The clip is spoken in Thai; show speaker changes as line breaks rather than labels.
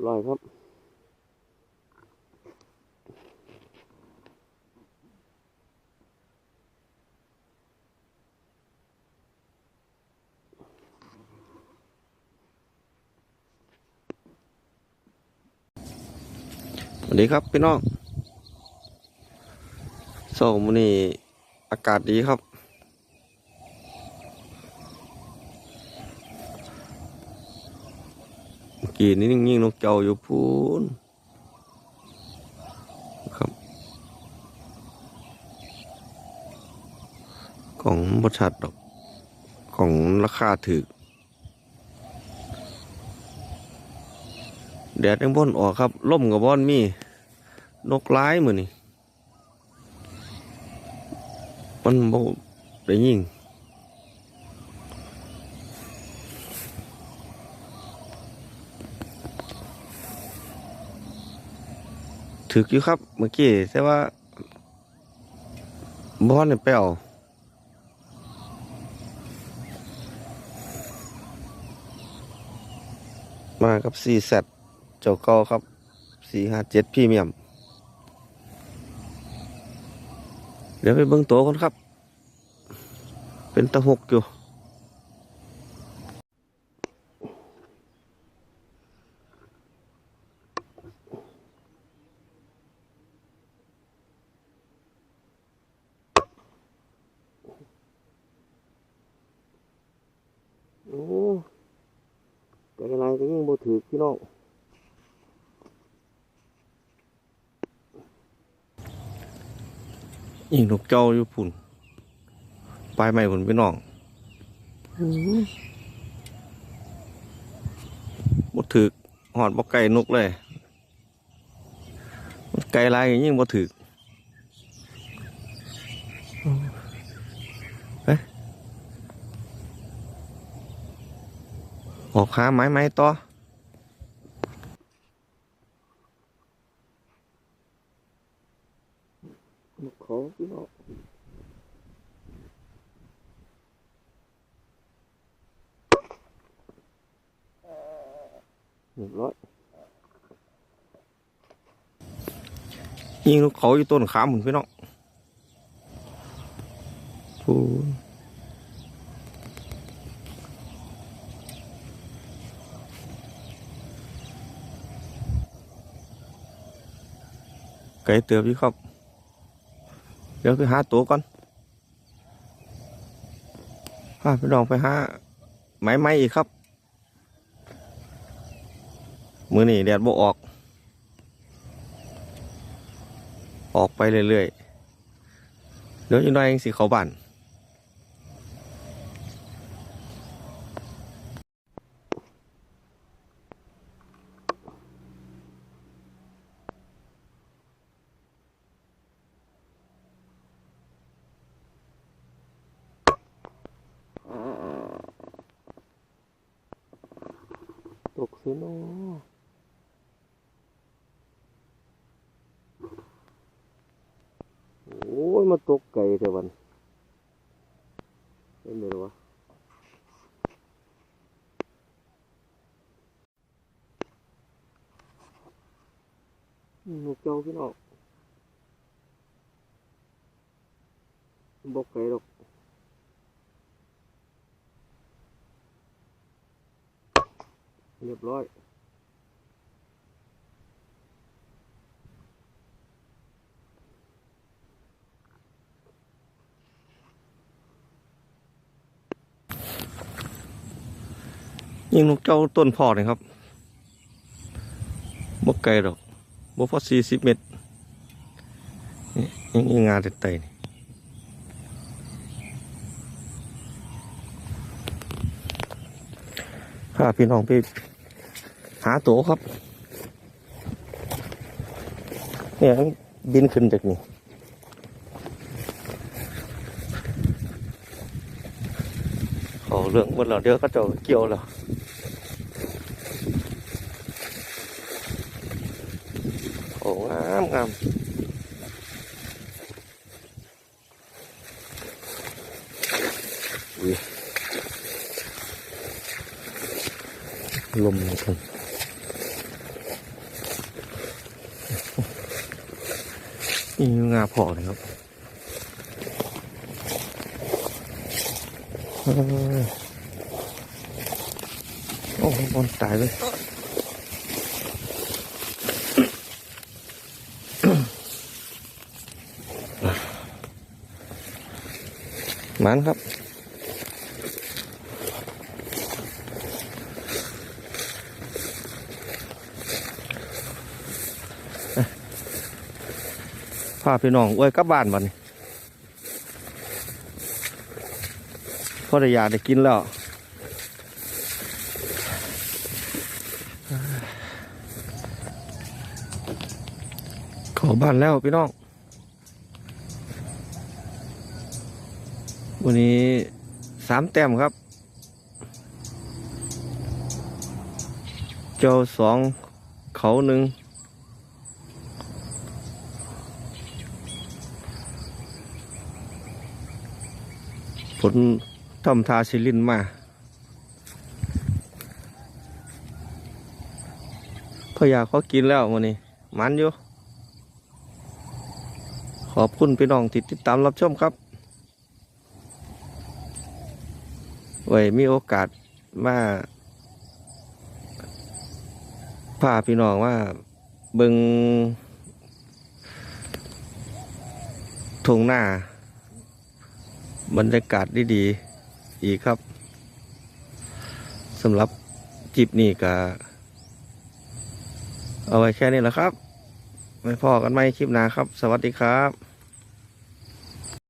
เรียบร้อยครับสวัสดีครับพี่น้องโซมนี่อากาศดีครับ เมื่อกี้นี่นิ่งๆนกเจ้าอยู่พูนครับของบริษัทดอกของราคาถือแดดยังบ่นออกครับล่มกับบ่อนมี นกร้ายมือนี่มันบ่ได้ยิง ถึกอยู่ครับ เมื่อกี้แต่ว่าบอนเนี่ยไปเอามากับซีแซดเจ้าเก่าครับสี่ห้าเจ็ดพรีเมียม เดี๋ยวไปเบิ่งตัวก่อนครับ เป็นตะหกอยู่ โอ้ แต่อะไรก็ยิ่งบ่ถือพี่น้องยิงนกเจ้าอยู่พุ่นปลายใหม่พุ่นพี่น้องบ่ถือหอดบ่ไก่นกเลยไก่ลายก็ยิ่งบ่ถือเฮ้ย ออกหาไม้ไม้ต่อเขาพี่น้องเรียบร้อยยิงนกเขาอยู่ต้นขามหมุนพี่น้องพู ไก่เตือบอยู่ครับ เดี๋ยวไปหาตัวก่อนพาพี่น้องไปหาไม้ไม้อีกครับ มือนี่แดดบ่ออก ออกไปเรื่อยๆเดี๋ยวอีกหน่อยเองสิเขาบ้าน ตกเสียเนอะโอ้ยมาตกไก่แต่วันเป็นไงวะนกเจ้าพี่น้องบกไก่หรอก เรียบร้อย ยิงนกเจ้าต้นพอเลยครับบกไกลหรอกบกพอสี่สิบเมตร นี่ยังงานเต่ๆนี่ พาพี่น้องไปหาตัวครับ เนี่ยบินขึ้นจากนี่เขาเรื่องหมดแล้วเดี๋ยวก็จะเกี่ยวแล้วโอ้งามงามอุ้ย ลมผงนี่งาพอนะครับโอ้บอลตายเลยมันครับ พาพี่น้องอวยกลับบ้านบัดนี้พอได้ยาได้กินแล้วขอบ้านแล้วพี่น้อง วันนี้สามแต้มครับ เจ้าสองเขาหนึ่ง ผลทำทาชิลินมาพอยาเขากินแล้ววันนี้ มันอยู่ ขอบคุณพี่น้องที่ติดตามรับชมครับ ไว้มีโอกาสมาพาพี่น้องว่าเบิงทงหน้า บรรยากาศดีๆอีกครับสำหรับจิบนี่ก็เอาไว้แค่นี้แหละครับไว้พอกันไหมคลิปหน้าครับ สวัสดีครับ